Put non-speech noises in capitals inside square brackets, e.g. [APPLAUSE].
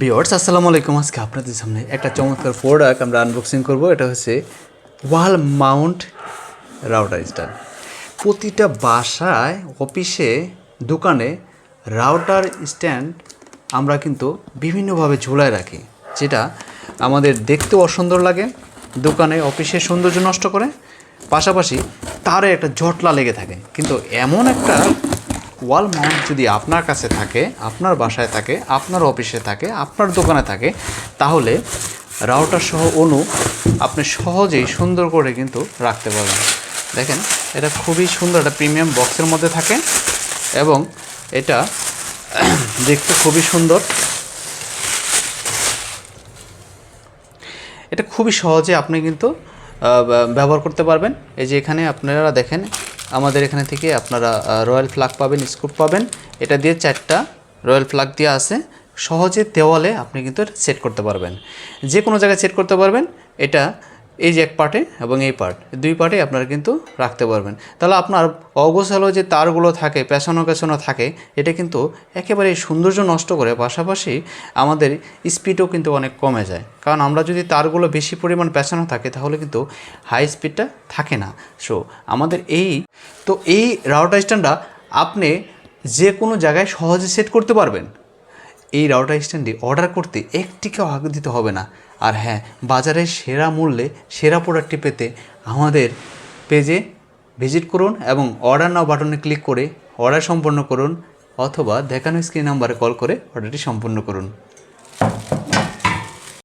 বিয়ার্স আসসালামু আলাইকুম। আজকে আপনাদের সামনে একটা চমৎকার প্রোডাক্ট আমরা আনবক্সিং করব। এটা হচ্ছে ওয়াল মাউন্ট রাউটার প্রতিটা বাসায়, অফিসে, দোকানে রাউটার স্ট্যান্ড আমরা কিন্তু বিভিন্নভাবে ঝুলায় রাখি, যেটা আমাদের দেখতেও অসুন্দর লাগে, দোকানে অফিসের সৌন্দর্য নষ্ট করে, পাশাপাশি তারে একটা জটলা লেগে থাকে। কিন্তু এমন একটা ওয়াল মাউন্ট যদি আপনার কাছে থাকে, আপনার বাসায় থাকে, আপনার অফিসে থাকে, আপনার দোকানে থাকে, তাহলে রাউটার সহ অনু আপনি সহজেই সুন্দর করে কিন্তু রাখতে পারবেন। দেখেন, এটা খুবই সুন্দর একটা প্রিমিয়াম বক্সের মধ্যে থাকে এবং এটা [CLEARS THROAT] দেখতে খুবই সুন্দর। এটা খুবই সহজে আপনি কিন্তু ব্যবহার করতে পারবেন। এই যে এখানে আপনারা দেখেন আমাদের এখানে থেকে আপনারা রয়্যাল ফ্ল্যাগ পাবেন স্কুপ পাবেন। এটা দিয়ে চারটা রয়্যাল ফ্ল্যাগ দিয়ে আছে। সহজে দেওয়ালে আপনি কিন্তু সেট করতে পারবেন। যে কোনো জায়গায় সেট করতে পারবেন। এটা এই যে এক পার্টে এবং এই পার্ট, দুই পার্টে আপনারা কিন্তু রাখতে পারবেন। তাহলে আপনার অগোছালো যে তারগুলো থাকে, পেছানো পেছানো থাকে, এটা কিন্তু একেবারে সৌন্দর্য নষ্ট করে, পাশাপাশি আমাদের স্পিডও কিন্তু অনেক কমে যায়। কারণ আমরা যদি তারগুলো বেশি পরিমাণ পেছানো থাকে, তাহলে কিন্তু হাই স্পিডটা থাকে না। সো আমাদের এই, তো এই রাউটার স্ট্যান্ডটা আপনি যে কোনো জায়গায় সহজে সেট করতে পারবেন। এই রাউটার স্ট্যান্ডে অর্ডার করতে একটিকেও আগে দিতে হবে না। আর হ্যাঁ বাজারের সেরা মূল্যে সেরা প্রোডাক্টটি পেতে আমাদের পেজে ভিজিট করুন এবং অর্ডার নাও বাটনে ক্লিক করে অর্ডার সম্পন্ন করুন অথবা দেখানো স্ক্রিন নাম্বারে কল করে অর্ডারটি সম্পন্ন করুন।